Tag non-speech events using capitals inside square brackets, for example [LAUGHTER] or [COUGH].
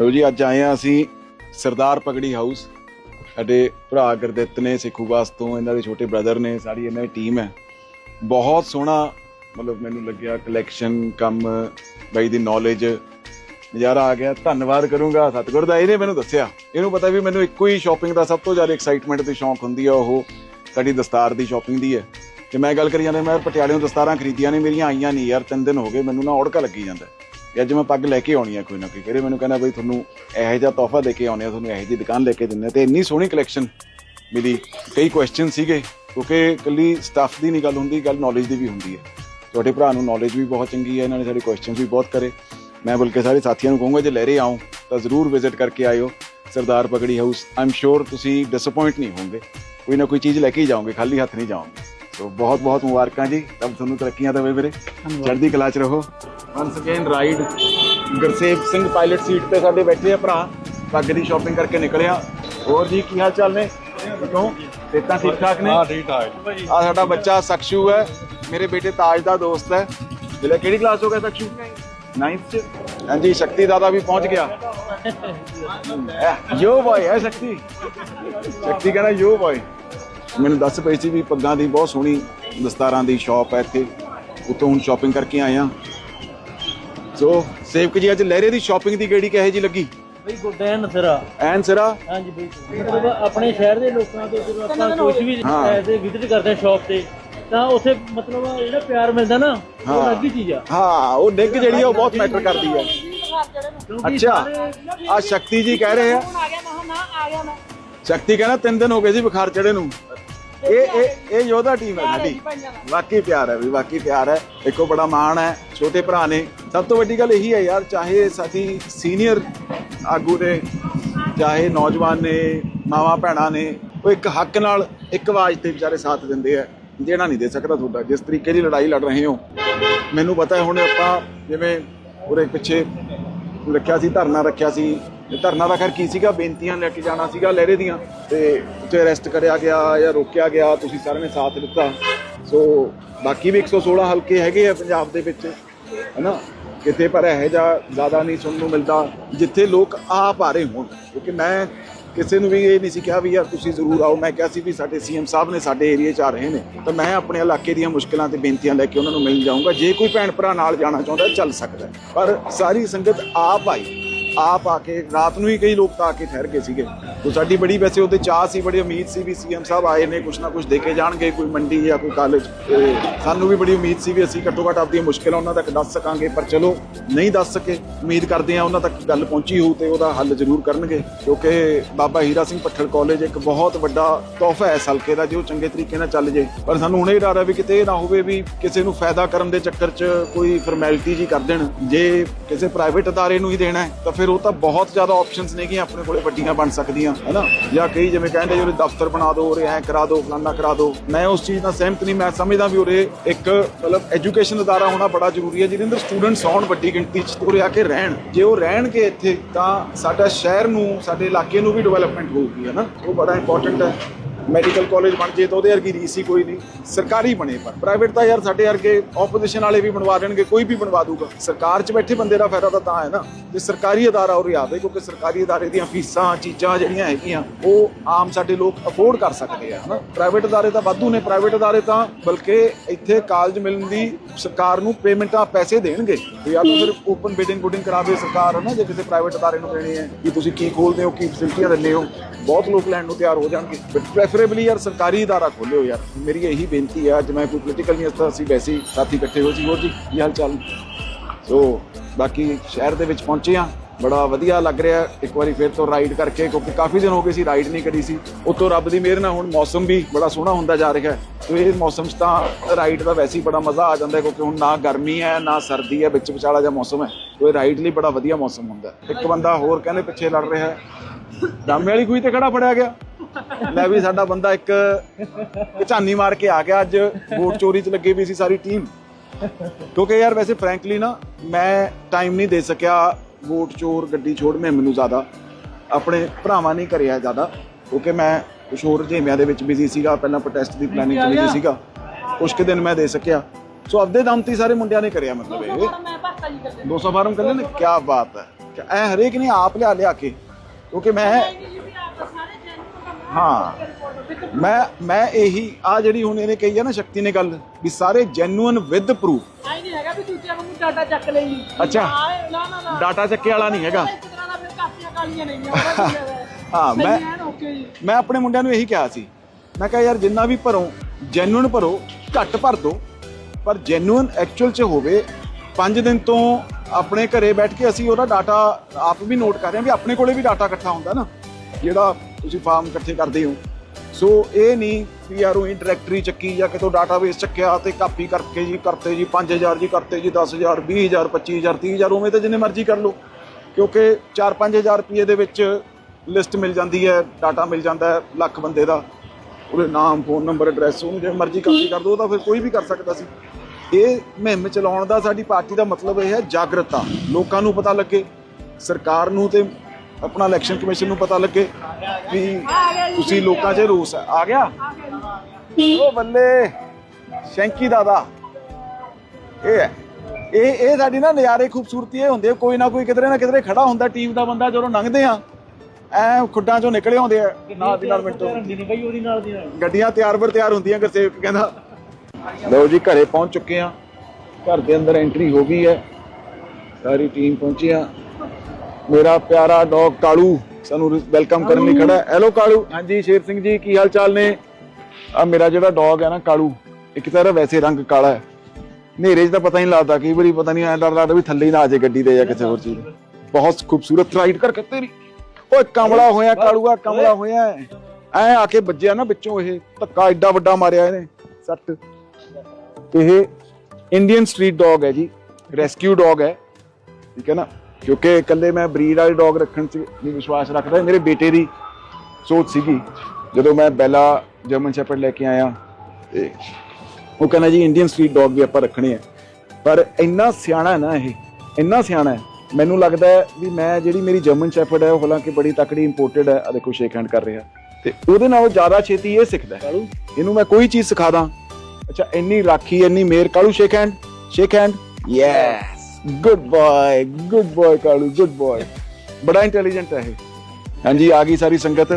ਲਓ ਜੀ, ਅੱਜ ਆਏ ਆ ਅਸੀਂ ਸਰਦਾਰ ਪਗੜੀ ਹਾਊਸ ਸਾਡੇ ਭਰਾ ਗੁਰਦਿੱਤ ਨੇ ਸਿੱਖੂਵਾਸ ਤੋਂ, ਇਹਨਾਂ ਦੇ ਛੋਟੇ ਬ੍ਰਦਰ ਨੇ, ਸਾਰੀ ਇਹਨਾਂ ਦੀ ਟੀਮ ਹੈ। ਬਹੁਤ ਸੋਹਣਾ, ਮਤਲਬ ਮੈਨੂੰ ਲੱਗਿਆ ਕਲੈਕਸ਼ਨ ਕੰਮ, ਬਾਈ ਦੀ ਨੌਲੇਜ ਨਜ਼ਾਰਾ ਆ ਗਿਆ, ਧੰਨਵਾਦ ਕਰੂੰਗਾ ਸਤਿਗੁਰ ਦਾ। ਇਹਨੇ ਮੈਨੂੰ ਦੱਸਿਆ, ਇਹਨੂੰ ਪਤਾ ਵੀ ਮੈਨੂੰ ਇੱਕੋ ਹੀ ਸ਼ਾਪਿੰਗ ਦਾ ਸਭ ਤੋਂ ਜ਼ਿਆਦਾ ਐਕਸਾਈਟਮੈਂਟ ਤੇ ਸ਼ੌਂਕ ਹੁੰਦੀ ਆ ਉਹ, ਸਾਡੀ ਦਸਤਾਰ ਦੀ ਸ਼ਾਪਿੰਗ ਦੀ ਹੈ। ਤੇ ਮੈਂ ਗੱਲ ਕਰੀ ਜਾਂਦਾ, ਮੈਂ ਪਟਿਆਲੇੋਂ ਦਸਤਾਰਾਂ ਖਰੀਦੀਆਂ ਨੇ, ਮੇਰੀਆਂ ਆਈਆਂ ਨਹੀਂ ਯਾਰ, ਤਿੰਨ ਦਿਨ ਹੋ ਗਏ, ਮੈਨੂੰ ਨਾ ਔੜਕਾ ਲੱਗੀ ਜਾਂਦਾ। ਤੇ ਅੱਜ ਮੈਂ ਪੱਗ ਲੈ ਕੇ ਆਉਣੀ ਆ ਕੋਈ ਨਾ ਕੋਈ, ਕਿਹੜੇ ਮੈਨੂੰ ਕਹਿੰਦਾ ਬਈ ਤੁਹਾਨੂੰ ਇਹੋ ਜਿਹਾ ਤੋਹਫਾ ਦੇ ਕੇ ਆਉਣੇ ਆ, ਤੁਹਾਨੂੰ ਇਹੋ ਜਿਹੀ ਦੁਕਾਨ ਲੈ ਕੇ ਦਿੰਦੇ ਆ। ਤੇ ਇੰਨੀ ਸੋਹਣੀ ਕਲੈਕਸ਼ਨ ਮਿਲੀ। ਕਈ ਕੁਐਸਚਨ ਸੀਗੇ, ਕਿਉਂਕਿ ਕੱਲੀ ਸਟਾਫ ਦੀ ਨਹੀਂ ਗੱਲ ਹੁੰਦੀ, ਗੱਲ ਨੌਲੇਜ ਦੀ ਵੀ ਹੁੰਦੀ ਹੈ। ਤੁਹਾਡੇ ਭਰਾ ਨੂੰ ਨੌਲੇਜ ਵੀ ਬਹੁਤ ਚੰਗੀ ਹੈ, ਇਹਨਾਂ ਨੇ ਸਾਡੇ ਕੁਐਸਚਨਸ ਵੀ ਬਹੁਤ ਕਰੇ। ਮੈਂ ਬਲਕਿ ਸਾਰੇ ਸਾਥੀਆਂ ਨੂੰ ਕਹੂੰਗਾ, ਜੇ ਲਹਿਰੇ ਆਉਂ ਤਾਂ ਜ਼ਰੂਰ ਵਿਜ਼ਿਟ ਕਰਕੇ ਆਇਓ। ਸਰਦਾਰ ਪਗੜੀ ਹਾਊਸ ਆਮ ਸ਼ੋਰ ਤੁਸੀਂ ਡਿਸਪਾਇੰਟ ਨਹੀਂ ਹੋਵੋਗੇ। ਕੋਈ ਨਾ ਕੋਈ ਚੀਜ਼ ਲੈ ਕੇ ਹੀ ਜਾਓਗੇ, ਖਾਲੀ ਹੱਥ ਨਹੀਂ ਜਾਓਗੇ। ਸੋ ਬਹੁਤ ਬਹੁਤ ਮੁਬਾਰਕਾਂ ਜੀ। ਤਬ ਤੁਹਾਨੂੰ ਤਰੱਕੀਆਂ ਦੇਵੇ ਵੀਰੇ। ਚੜ੍ਹਦੀ ਕਲਾ ਚ ਰਹੋ। Once again ride Gursev Singh pilot seat ਤੇ ਸਾਡੇ ਬੈਠੇ ਆ ਭਰਾ। ਪੱਗ ਦੀ ਸ਼ਾਪਿੰਗ ਕਰਕੇ ਨਿਕਲਿਆ। ਹੋਰ ਜੀ ਕੀ ਹਾਲ ਚਾਲ ਨੇ? ਕਿਉਂ? ਸਿਹਤਾਂ ਠੀਕ ਠਾਕ ਨੇ? ਹਾਂ ਠੀਕ ਠਾਕ ਆ ਸਾਡਾ ਬੱਚਾ ਸਖਸ਼ੂ ਹੈ। ਮੇਰੇ ਬੇਟੇ ਤਾਜ ਦਾ ਦੋਸਤ ਹੈ। ਜਿਲੇ ਕਿਹੜੀ ਕਲਾਸ ਹੋ ਗਿਆ ਸਖਸ਼ੂ 9th ਚ? ਹਾਂਜੀ ਸ਼ਕਤੀ ਦਾਦਾ ਵੀ ਪਹੁੰਚ ਗਿਆ। [LAUGHS] ਯੋ ਬॉय ਹੈ ਸ਼ਕਤੀ। ਸ਼ਕਤੀ ਕਹਿੰਦਾ ਯੋ ਬॉय ਮੈਨੂੰ ਦੱਸ ਪਈ ਸੀ ਵੀ ਪੱਗਾਂ ਦੀ ਬਹੁਤ ਸੋਹਣੀ ਦਸਤਾਰਾਂ ਦੀ ਸ਼ਾਪ ਹੈ ਇੱਥੇ। ਉੱਥੋਂ ਹੁਣ ਸ਼ਾਪਿੰਗ ਕਰਕੇ ਆਏ ਆ ਸੋ ਸੇਵਕ ਜੀ ਅੱਜ ਲਹਿਰੇ ਦੀ ਸ਼ਾਪਿੰਗ ਦੀ ਕਿਹੜੀ ਕਹੇ ਜੀ ਲੱਗੀ? ਬਈ ਗੁੱਡਾ ਨਸਰਾ ਐਨ ਸਿਰਾ? ਹਾਂਜੀ ਬਈ। ਮਤਲਬ ਆਪਣੇ ਸ਼ਹਿਰ ਦੇ ਲੋਕਾਂ ਤੋਂ ਜਦੋਂ ਆਪਾਂ ਕੁਝ ਵੀ ਹਾਂ। ਐਸੇ ਵਿਜ਼ਿਟ ਕਰਦੇ ਹਾਂ ਸ਼ਾਪ ਤੇ ਤਾਂ ਉੱਥੇ ਮਤਲਬ ਜਿਹੜਾ ਪਿਆਰ ਮਿਲਦਾ ਨਾ ਉਹ ਹਾਂ। ਅਲੱਗ ਹੀ ਚੀਜ਼ ਆ। ਹਾਂ ਉਹ ਡਿੱਗ ਜਿਹੜੀ ਆ ਉਹ ਬਹੁਤ ਮੈਟਰ ਕਰਦੀ ਹੈ ਕਿਉਂਕਿ ਅੱਛਾ। ਸਾਰੇ- ਆ ਸ਼ਕਤੀ ਜੀ ਕਹਿ ਰਹੇ ਆ। ਆ ਗਿਆ ਮੈਂ ਨਾ ਆ ਗਿਆ ਮੈਂ। ਸ਼ਕਤੀ ਕਹਿੰਦਾ ਤਿੰਨ ਦਿਨ ਹੋ ਗਏ ਸੀ ਬੁਖਾਰ ਚੜੇ ਨੂੰ। ਇਹ ਇਹ ਇਹ ਯੋਧਾ ਟੀਮ ਹੈ ਸਾਡੀ। ਵਾਕਈ ਪਿਆਰ ਹੈ ਵੀ ਵਾਕਈ ਪਿਆਰ ਹੈ। ਇੱਕੋ ਬੜਾ ਮਾਣ ਹੈ ਛੋਟੇ ਭਰਾ ਨੇ। ਸਭ ਤੋਂ ਵੱਡੀ ਗੱਲ ਇਹੀ ਹੈ ਯਾਰ ਚਾਹੇ ਸਾਡੀ ਸੀਨੀਅਰ ਆਗੂ ਨੇ ਚਾਹੇ ਨੌਜਵਾਨ ਨੇ ਮਾਵਾਂ ਭੈਣਾਂ ਨੇ ਉਹ ਇੱਕ ਹੱਕ ਨਾਲ ਇੱਕ ਆਵਾਜ਼ ਤੇ ਵਿਚਾਰੇ ਸਾਥ ਦਿੰਦੇ ਆ। ਦੇਣਾ ਨਹੀਂ ਦੇ ਸਕਦਾ ਤੁਹਾਡਾ। ਜਿਸ ਤਰੀਕੇ ਦੀ ਲੜਾਈ ਲੜ ਰਹੇ ਹੋ ਮੈਨੂੰ ਪਤਾ ਹੈ ਹੁਣ ਆਪਾਂ ਜਿਵੇਂ ਉਹਦੇ ਪਿੱਛੇ ਰੱਖਿਆ ਸੀ ਧਰਨਾ ਰੱਖਿਆ ਸੀ ਧਰਨਾ ਦਾ ਖੈਰ ਕੀ ਸੀਗਾ? ਬੇਨਤੀਆਂ ਲੈ ਕੇ ਜਾਣਾ ਸੀਗਾ ਲਹਿਰੇ ਦੀਆਂ ਤੇ ਉੱਥੇ ਅਰੈਸਟ ਕਰਿਆ ਗਿਆ ਜਾਂ ਰੋਕਿਆ ਗਿਆ, ਤੁਸੀਂ ਸਾਰਿਆਂ ਨੇ ਸਾਥ ਦਿੱਤਾ। ਸੋ ਬਾਕੀ ਵੀ 116 ਹਲਕੇ ਹੈਗੇ ਆ ਪੰਜਾਬ ਦੇ ਵਿੱਚ, ਹੈਨਾ? ਕਿਤੇ ਪਰ ਇਹੋ ਜਿਹਾ ਜ਼ਿਆਦਾ ਨਹੀਂ ਸੁਣਨ ਨੂੰ ਮਿਲਦਾ, ਜਿੱਥੇ ਲੋਕ ਆਪ ਆ ਰਹੇ ਹੋਣ। ਕਿਉਂਕਿ ਮੈਂ ਕਿਸੇ ਨੂੰ ਵੀ ਇਹ ਨਹੀਂ ਸੀ ਕਿਹਾ ਵੀ ਯਾਰ ਤੁਸੀਂ ਜ਼ਰੂਰ ਆਓ। ਮੈਂ ਕਿਹਾ ਸੀ ਵੀ ਸਾਡੇ ਸੀਐਮ ਸਾਹਿਬ ਨੇ ਸਾਡੇ ਏਰੀਆ 'ਚ ਆ ਰਹੇ ਨੇ, ਤਾਂ ਮੈਂ ਆਪਣੇ ਇਲਾਕੇ ਦੀਆਂ ਮੁਸ਼ਕਲਾਂ ਤੇ ਬੇਨਤੀਆਂ ਲੈ ਕੇ ਉਹਨਾਂ ਨੂੰ ਮਿਲ ਜਾਊਂਗਾ। ਜੇ ਕੋਈ ਭੈਣ ਭਰਾ ਨਾਲ ਜਾਣਾ ਚਾਹੁੰਦਾ, ਚੱਲ ਸਕਦਾ ਪਰ ਸਾਰੀ ਸੰਗਤ ਆਪ ਆਈ। ਆਪ ਆ ਕੇ ਰਾਤ ਨੂੰ ਹੀ ਕਈ ਲੋਕ ਤਾਂ ਆ ਕੇ ਠਹਿਰ ਗਏ ਸੀਗੇ। ਤੋ ਸਾਡੀ ਬੜੀ ਵੈਸੇ ਉਹਦੇ ਚਾਹ ਸੀ, ਬੜੀ ਉਮੀਦ ਸੀ ਵੀ ਸੀਐਮ ਸਾਹਿਬ ਆਏ ਨੇ, ਕੁਛ ਨਾ ਕੁਛ ਦੇ ਕੇ ਜਾਣਗੇ, ਕੋਈ ਮੰਡੀ ਜਾਂ ਕੋਈ ਕਾਲਜ। ਤੇ ਸਾਨੂੰ ਵੀ ਬੜੀ ਉਮੀਦ ਸੀ ਵੀ ਅਸੀਂ ਘੱਟੋ ਘੱਟ ਆਪਦੀਆਂ ਮੁਸ਼ਕਲਾਂ ਉਹਨਾਂ ਤੱਕ ਦੱਸ ਸਕਾਂਗੇ, ਪਰ ਚਲੋ ਨਹੀਂ ਦੱਸ ਸਕੇ। ਉਮੀਦ ਕਰਦੇ ਆ ਉਹਨਾਂ ਤੱਕ ਗੱਲ ਪਹੁੰਚੀ ਹੋਊ ਤੇ ਉਹਦਾ ਹੱਲ ਜ਼ਰੂਰ ਕਰਨਗੇ, ਕਿਉਂਕਿ ਬਾਬਾ ਹੀਰਾ ਸਿੰਘ ਪੱਠਲ ਕਾਲਜ ਇੱਕ ਬਹੁਤ ਵੱਡਾ ਤੋਹਫਾ ਹੈ ਇਸ ਹਲਕੇ ਦਾ, ਜੋ ਚੰਗੇ ਤਰੀਕੇ ਨਾਲ ਚੱਲ ਜੇ। ਪਰ ਸਾਨੂੰ ਹੁਣ ਇਹ ਡਰ ਹੈ ਵੀ ਕਿਤੇ ਇਹ ਨਾ ਹੋਵੇ ਵੀ ਕਿਸੇ ਨੂੰ ਫਾਇਦਾ ਕਰਨ ਦੇ ਚੱਕਰ 'ਚ ਕੋਈ ਫਾਰਮੈਲਿਟੀ ਜੀ ਕਰ ਦੇਣ। ਜੇ ਕਿਸੇ ਪ੍ਰਾਈਵੇਟ ਅਦਾਰੇ ਨੂੰ ਹੀ ਦੇਣਾ ਹੈ, ਤਾਂ ਫਿਰ ਉਹ ਤਾਂ ਬਹੁਤ ਜ਼ਿਆਦਾ ਆਪਸ਼ਨਸ ਨੇਗੀਆਂ ਆਪਣੇ ਕੋਲੇ ਵੱਡੀਆਂ ਬਣ ਸਕਦੀਆਂ। ਹੈਨਾ? ਜਾਂ ਕਈ ਜਿਵੇਂ ਕਹਿੰਦੇ ਜਿਹੜੇ ਦਫ਼ਤਰ ਬਣਾ ਦਿਓ, ਉਰੇ ਐ ਕਰਾ ਦਿਓ, ਫਲਾਨਾ ਕਰਾ ਦਿਓ। ਮੈਂ ਉਸ ਚੀਜ਼ ਨਾਲ ਸਹਿਮਤ ਨਹੀਂ, ਮੈਂ ਸਮਝਦਾ ਵੀ ਉਰੇ ਇੱਕ ਮਤਲਬ ਐਜੂਕੇਸ਼ਨ ਅਦਾਰਾ ਹੋਣਾ ਬੜਾ ਜ਼ਰੂਰੀ ਹੈ, ਜਿਹਦੇ ਅੰਦਰ ਸਟੂਡੈਂਟਸ ਆਉਣ ਵੱਡੀ ਗਿਣਤੀ 'ਚ, ਉਰੇ ਆ ਕੇ ਰਹਿਣ। ਜੇ ਉਹ ਰਹਿਣਗੇ ਇੱਥੇ, ਤਾਂ ਸਾਡਾ ਸ਼ਹਿਰ ਨੂੰ, ਸਾਡੇ ਇਲਾਕੇ ਨੂੰ ਵੀ ਡਿਵੈਲਪਮੈਂਟ ਹੋਊਗੀ, ਹੈਨਾ? ਉਹ ਬੜਾ ਇੰਪੋਰਟੈਂਟ ਹੈ। ਮੈਡੀਕਲ ਕਾਲਜ ਬਣ ਜੇ ਤਾਂ ਉਹਦੇ ਵਰਗੀ ਰੀਸ ਹੀ ਕੋਈ ਨਹੀਂ। ਸਰਕਾਰੀ ਬਣੇ ਪਰ। ਪ੍ਰਾਈਵੇਟ ਤਾਂ ਯਾਰ ਸਾਡੇ ਵਰਗੇ ਆਪੋਜੀਸ਼ਨ ਵਾਲੇ ਵੀ ਬਣਵਾ ਦੇਣਗੇ, ਕੋਈ ਵੀ ਬਣਵਾ ਦੂਗਾ। ਸਰਕਾਰ 'ਚ ਬੈਠੇ ਬੰਦੇ ਦਾ ਫਾਇਦਾ ਤਾਂ ਤਾਂ ਹੈ ਨਾ। ਜੇ ਸਰਕਾਰੀ ਅਦਾਰਾ ਉਰੇ ਆਵੇ, ਕਿਉਂਕਿ ਸਰਕਾਰੀ ਅਦਾਰੇ ਦੀਆਂ ਫੀਸਾਂ, ਚੀਜ਼ਾਂ ਜਿਹੜੀਆਂ ਹੈਗੀਆਂ, ਉਹ ਆਮ ਸਾਡੇ ਲੋਕ ਅਫੋਰਡ ਕਰ ਸਕਦੇ ਆ, ਹਨਾ। ਪ੍ਰਾਈਵੇਟ ਅਦਾਰੇ ਤਾਂ ਵਾਧੂ ਨੇ। ਪ੍ਰਾਈਵੇਟ ਅਦਾਰੇ ਤਾਂ ਬਲਕਿ ਇੱਥੇ ਕਾਲਜ ਮਿਲਣ ਦੀ ਸਰਕਾਰ ਨੂੰ ਪੇਮੈਂਟਾਂ ਪੈਸੇ ਦੇਣਗੇ। ਤੇ ਜਾਂ ਤਾਂ ਫਿਰ ਓਪਨ ਬਿਡਿੰਗ ਬੁਡਿੰਗ ਕਰਾਵੇ ਸਰਕਾਰ, ਹਨਾ। ਜੇ ਕਿਸੇ ਪ੍ਰਾਈਵੇਟ ਅਦਾਰੇ ਨੂੰ ਦੇਣੇ ਹੈ ਕਿ ਤੁਸੀਂ ਕੀ ਖੋਲਦੇ ਹੋ, ਕੀ ਫੈਸਿਲਿਟੀਆਂ ਦਿੰਦੇ ਹੋ। ਬਹੁਤ ਲੋਕ ਲੈਣ ਨੂੰ ਤਿਆਰ ਹੋ ਜਾਣਗੇ। ਬਟ ਪ੍ਰੈਫਰੇਬਲੀ ਯਾਰ ਸਰਕਾਰੀ ਅਦਾਰਾ ਖੋਲਿਓ ਯਾਰ। ਮੇਰੀ ਇਹੀ ਬੇਨਤੀ ਹੈ ਅੱਜ ਮੈਂ ਕੋਈ ਪੋਲੀਟੀਕਲ ਨਹੀਂ ਅਸਤਾ ਅਸੀਂ ਵੈਸੇ ਸਾਥੀ ਇਕੱਠੇ ਹੋ ਜੀ ਹੋਰ ਜੀ, ਕੀ ਹਾਲ ਚਾਲ? ਸੋ ਬਾਕੀ ਸ਼ਹਿਰ ਦੇ ਵਿੱਚ ਪਹੁੰਚੇ ਆ ਬੜਾ ਵਧੀਆ ਲੱਗ ਰਿਹਾ। ਇੱਕ ਵਾਰੀ ਫਿਰ ਤੋਂ ਰਾਈਡ ਕਰਕੇ, ਕਿਉਂਕਿ ਕਾਫੀ ਦਿਨ ਹੋ ਗਏ ਸੀ ਰਾਈਡ ਨਹੀਂ ਕਰੀ ਸੀ। ਉਤੋਂ ਰੱਬ ਦੀ ਮਿਹਰ ਨਾਲ ਹੁਣ ਮੌਸਮ ਵੀ ਬੜਾ ਸੋਹਣਾ ਹੁੰਦਾ ਜਾ ਰਿਹਾ ਹੈ। ਤੇ ਇਹ ਮੌਸਮ 'ਚ ਤਾਂ ਰਾਈਡ ਦਾ ਵੈਸੇ ਹੀ ਬੜਾ ਮਜ਼ਾ ਆ ਜਾਂਦਾ ਕਿਉਂਕਿ ਹੁਣ ਨਾ ਗਰਮੀ ਹੈ, ਨਾ ਸਰਦੀ ਹੈ, ਵਿੱਚ ਵਿਚਾਲਾ ਜਿਹਾ ਮੌਸਮ ਹੈ। ਤੇ ਰਾਈਡ ਲਈ ਬੜਾ ਵਧੀਆ ਮੌਸਮ ਹੁੰਦਾ ਇੱਕ ਬੰਦਾ ਹੋਰ ਕਹਿੰਦੇ ਪਿੱਛੇ ਲੜ ਰਿਹਾ ਹੈ। ਡਾਮੇ ਵਾਲੀ ਖੂਹੀ ਤੇ ਖੜਾ ਫੜਿਆ ਗਿਆ। ਲੈ ਵੀ ਸਾਡਾ ਬੰਦਾ ਇੱਕ ਝਾਨੀ ਮਾਰ ਕੇ ਆ ਗਿਆ ਅੱਜ। ਵੋਟ ਚੋਰੀ 'ਚ ਲੱਗੀ ਵੀ ਸੀ ਸਾਰੀ ਟੀਮ। ਕਿਉਂਕਿ ਯਾਰ ਵੈਸੇ ਫ੍ਰੈਂਕਲੀ ਨਾ ਮੈਂ ਟਾਈਮ ਨਹੀਂ ਦੇ ਸਕਿਆ ਵੋਟ ਚੋਰ ਗੱਡੀ ਛੋੜ ਮੈਂ ਮੈਨੂੰ ਜ਼ਿਆਦਾ। ਆਪਣੇ ਭਰਾਵਾਂ ਨੇ ਕਰਿਆ ਜ਼ਿਆਦਾ। ਕਿਉਂਕਿ ਮੈਂ ਕੁਝ ਹੋਰ ਰੁਝੇਵਿਆਂ ਦੇ ਵਿੱਚ ਬਿਜ਼ੀ ਸੀਗਾ ਪਹਿਲਾਂ ਪ੍ਰੋਟੈਸਟ ਦੀ ਪਲੈਨਿੰਗ ਚ ਬਿਜ਼ੀ ਸੀਗਾ। ਕੁਝ ਕੁ ਦਿਨ ਮੈਂ ਦੇ ਸਕਿਆ। ਸੋ ਆਪਦੇ ਦਮ ਤੇ ਸਾਰੇ ਮੁੰਡਿਆਂ ਨੇ ਕਰਿਆ ਮਤਲਬ ਇਹ। ਮੈਂ ਪਾਸਾ ਜੀ ਕਰਦੇ 200 ਫਾਰਮ ਕਰ ਨੇ? ਕੀ ਬਾਤ ਹੈ। ਐ ਹਰੇਕ ਨੇ ਆਪ ਲਿਆ ਲਿਆ ਕੇ। ਕਿਉਂਕਿ ਮੈਂ ਹਾਂ। ਮੈਂ ਮੈਂ ਇਹੀ ਆ ਜਿਹੜੀ ਹੁਣ ਇਹਨੇ ਕਹੀ ਆ ਨਾ ਸ਼ਕਤੀ ਨੇ ਗੱਲ ਵੀ ਸਾਰੇ ਜੈਨੂਇਨ ਵਿਦ ਪ੍ਰੂਫ ਆਈ ਨਹੀਂ ਹੈਗਾ ਵੀ ਦੂਜਿਆਂ ਵਾਂਗੂ ਡਾਟਾ ਚੱਕ ਲਈ। ਅੱਛਾ। ਨਾ ਨਾ ਨਾ ਡਾਟਾ ਚੱਕੇ ਵਾਲਾ ਨਹੀਂ ਹੈਗਾ। ਇੱਕ ਤਰ੍ਹਾਂ ਦਾ ਫਿਰ ਕਾਪੀਆਂ ਕਾਲੀਆਂ ਨਹੀਂ ਆ ਹਾਂ, ਮੈਂ- ਮੈਂ ਆਪਣੇ ਮੁੰਡਿਆਂ ਨੂੰ ਇਹੀ ਕਿਹਾ ਸੀ। ਮੈਂ ਕਿਹਾ ਯਾਰ ਜਿੰਨਾ ਵੀ ਭਰੋ ਜੈਨੂਇਨ ਭਰੋ ਘੱਟ ਭਰ ਦੋ। ਪਰ ਜੈਨੂਇਨ ਐਕਚੁਅਲ ਚ ਹੋਵੇ 5 ਦਿਨ ਤੋਂ ਆਪਣੇ ਘਰੇ ਬੈਠ ਕੇ ਅਸੀਂ ਉਹਦਾ ਡਾਟਾ ਆਪ ਵੀ ਨੋਟ ਕਰ ਰਹੇ ਹਾਂ ਵੀ ਆਪਣੇ ਕੋਲੇ ਵੀ ਡਾਟਾ ਇਕੱਠਾ ਹੁੰਦਾ ਨਾ। ਜਿਹੜਾ ਤੁਸੀਂ ਫਾਰਮ ਇਕੱਠੇ ਕਰਦੇ ਹੋ। ਸੋ ਇਹ ਨਹੀਂ ਵੀ ਯਾਰ ਉਹ ਡਾਇਰੈਕਟਰੀ ਚੱਕੀ ਜਾਂ ਕਿਤੋਂ ਡਾਟਾਬੇਸ ਚੱਕਿਆ ਤੇ ਕਾਪੀ ਕਰਕੇ ਜੀ ਕਰਤੇ ਜੀ 5000 ਜੀ ਕਰਤੇ ਜੀ 10000 20000 25000 30000 ਉਵੇਂ ਤਾਂ ਜਿੰਨੇ ਮਰਜ਼ੀ ਕਰ ਲਓ। ਕਿਉਂਕਿ 4-5000 ਰੁਪਏ ਦੇ ਵਿੱਚ ਲਿਸਟ ਮਿਲ ਜਾਂਦੀ ਹੈ ਡਾਟਾ ਮਿਲ ਜਾਂਦਾ ਹੈ ਲੱਖ ਬੰਦੇ ਦਾ। ਉਹਦੇ ਨਾਮ ਫੋਨ ਨੰਬਰ ਐਡਰੈਸ ਉਹਨੂੰ ਜੇ ਮਰਜ਼ੀ ਕਾਪੀ ਕਰ ਦੋ ਉਹ ਤਾਂ ਫਿਰ ਕੋਈ ਵੀ ਕਰ ਸਕਦਾ ਸੀ। ਇਹ ਮੁਹਿੰਮ ਚਲਾਉਣ ਦਾ ਸਾਡੀ ਪਾਰਟੀ ਦਾ ਮਤਲਬ ਇਹ ਹੈ ਜਾਗਰਤਾ। ਲੋਕਾਂ ਨੂੰ ਪਤਾ ਲੱਗੇ। ਸਰਕਾਰ ਨੂੰ ਤੇ ਆਪਣਾ ਇਲੈਕਸ਼ਨ ਕਮਿਸ਼ਨ ਨੂੰ ਪਤਾ ਲੱਗੇ ਵੀ ਤੁਸੀਂ ਲੋਕਾਂ 'ਚ ਰੋਸ ਹੈ। ਆ ਗਿਆ? ਉਹ ਬੱਲੇ ਸ਼ੈਂਕੀ ਦਾਦਾ। ਇਹ ਹੈ। ਇਹ ਇਹ ਸਾਡੀ ਨਾ ਨਜ਼ਾਰੇ ਖੂਬਸੂਰਤੀ ਇਹ ਹੁੰਦੇ ਕੋਈ ਨਾ ਕੋਈ ਕਿਧਰੇ ਨਾ ਕਿਧਰੇ ਖੜਾ ਹੁੰਦਾ ਟੀਮ ਦਾ ਬੰਦਾ ਜਦੋਂ ਲੰਘਦੇ ਆ ਐ ਖੁੱਡਾਂ ਚੋਂ ਨਿਕਲੇ ਆਉਂਦੇ ਆ ਨਾਲ ਦੀ ਨਾਲ ਮਿੰਟੋ। ਹੁੰਦੀ ਨਹੀਂ ਬਈ ਉਹਦੀ ਨਾਲ ਦੀ ਨਾਲ। ਗੱਡੀਆਂ ਤਿਆਰ ਬਰ ਤਿਆਰ ਹੁੰਦੀਆਂ ਗੁਰਸੇਵਕ ਕਹਿੰਦਾ। ਲਓ ਜੀ ਘਰੇ ਪਹੁੰਚ ਚੁੱਕੇ ਆ ਘਰ ਦੇ ਅੰਦਰ ਐਂਟਰੀ ਹੋ ਗਈ ਹੈ। ਸਾਰੀ ਟੀਮ ਪਹੁੰਚੀ ਆ। ਮੇਰਾ ਪਿਆਰਾ ਡੌਗ ਕਾਲੂ ਸਾਨੂੰ ਵੈਲਕਮ ਕਰਨ ਲਈ ਖੜਾ ਹੈ। ਹੈਲੋ ਕਾਲੂ। ਹਾਂਜੀ ਸ਼ੇਰ ਸਿੰਘ ਜੀ ਕੀ ਹਾਲ ਚਾਲ ਨੇ? ਆ ਮੇਰਾ ਜਿਹੜਾ ਡੌਗ ਹੈ ਨਾ ਕਾਲੂ ਇੱਕ ਤਰ੍ਹਾਂ ਵੈਸੇ ਰੰਗ ਕਾਲਾ ਹੈ। ਹਨੇਰੇ 'ਚ ਤਾਂ ਪਤਾ ਹੀ ਨਹੀਂ ਲੱਗਦਾ ਕਈ ਵਾਰੀ ਪਤਾ ਨਹੀਂ ਐਂ ਡਰ ਲੱਗਦਾ ਵੀ ਥੱਲੇ ਨਾ ਆ ਜਾਏ ਗੱਡੀ ਦੇ ਜਾਂ ਕਿਸੇ ਹੋਰ ਚੀਜ਼। ਬਹੁਤ ਖੂਬਸੂਰਤ ਰਾਈਡ ਕਰਕੇ ਤੇਰੀ ਓਏ ਕਮਲਾ ਹੋਇਆ ਕਾਲੂਆ ਕਮਲਾ ਹੋਇਆ ਐ ਆ ਕੇ ਵੱਜਿਆ ਨਾ ਵਿੱਚੋਂ ਇਹ ਧੱਕਾ ਐਡਾ ਵੱਡਾ ਮਾਰਿਆ ਇਹਨੇ ਸੱਟ। ਤੇ ਇਹ ਇੰਡੀਅਨ ਸਟਰੀਟ ਡੌਗ ਹੈ ਜੀ ਰੈਸਕਿਊ ਡੌਗ ਹੈ। ਠੀਕ ਹੈ ਨਾ? ਕਿਉਂਕਿ ਇਕੱਲੇ ਮੈਂ ਬਰੀਡ ਵਾਲੇ ਡੌਗ ਰੱਖਣ 'ਚ ਨਹੀਂ ਵਿਸ਼ਵਾਸ ਰੱਖਦਾ ਮੇਰੇ ਬੇਟੇ ਦੀ ਸੋਚ ਸੀਗੀ। ਜਦੋਂ ਮੈਂ ਬੈਲਾ ਜਰਮਨ ਸ਼ੈਪਰਡ ਲੈ ਕੇ ਆਇਆ ਤੇ ਉਹ ਕਹਿੰਦਾ ਜੀ ਇੰਡੀਅਨ ਸਟਰੀਟ ਡੌਗ ਵੀ ਆਪਾਂ ਰੱਖਣੇ ਆ। ਪਰ ਇੰਨਾ ਸਿਆਣਾ ਨਾ ਇਹ ਇੰਨਾ ਸਿਆਣਾ ਹੈ। ਮੈਨੂੰ ਲੱਗਦਾ ਹੈ ਵੀ ਮੈਂ ਜਿਹੜੀ ਮੇਰੀ ਜਰਮਨ ਸ਼ੈਪਰਡ ਹੈ ਉਹ ਹਾਲਾਂਕਿ ਬੜੀ ਤਕੜੀ ਇੰਪੋਰਟਡ ਹੈ ਆ ਦੇਖੋ ਸ਼ੇਕ ਹੈਂਡ ਕਰ ਰਿਹਾ। ਤੇ ਉਹਦੇ ਨਾਲੋਂ ਜ਼ਿਆਦਾ ਛੇਤੀ ਇਹ ਸਿੱਖਦਾ ਇਹਨੂੰ ਮੈਂ ਕੋਈ ਚੀਜ਼ ਸਿਖਾ ਦਾਂ। ਅੱਛਾ ਇੰਨੀ ਰਾਖੀ ਇੰਨੀ ਮੇਰ Kalu shake hand shake hand yes good bye good boy Kalu good boy ਬੜਾ ਇੰਟੈਲੀਜੈਂਟ ਹੈ ਹਾਂਜੀ ਆ ਗਈ ਸਾਰੀ ਸੰਗਤ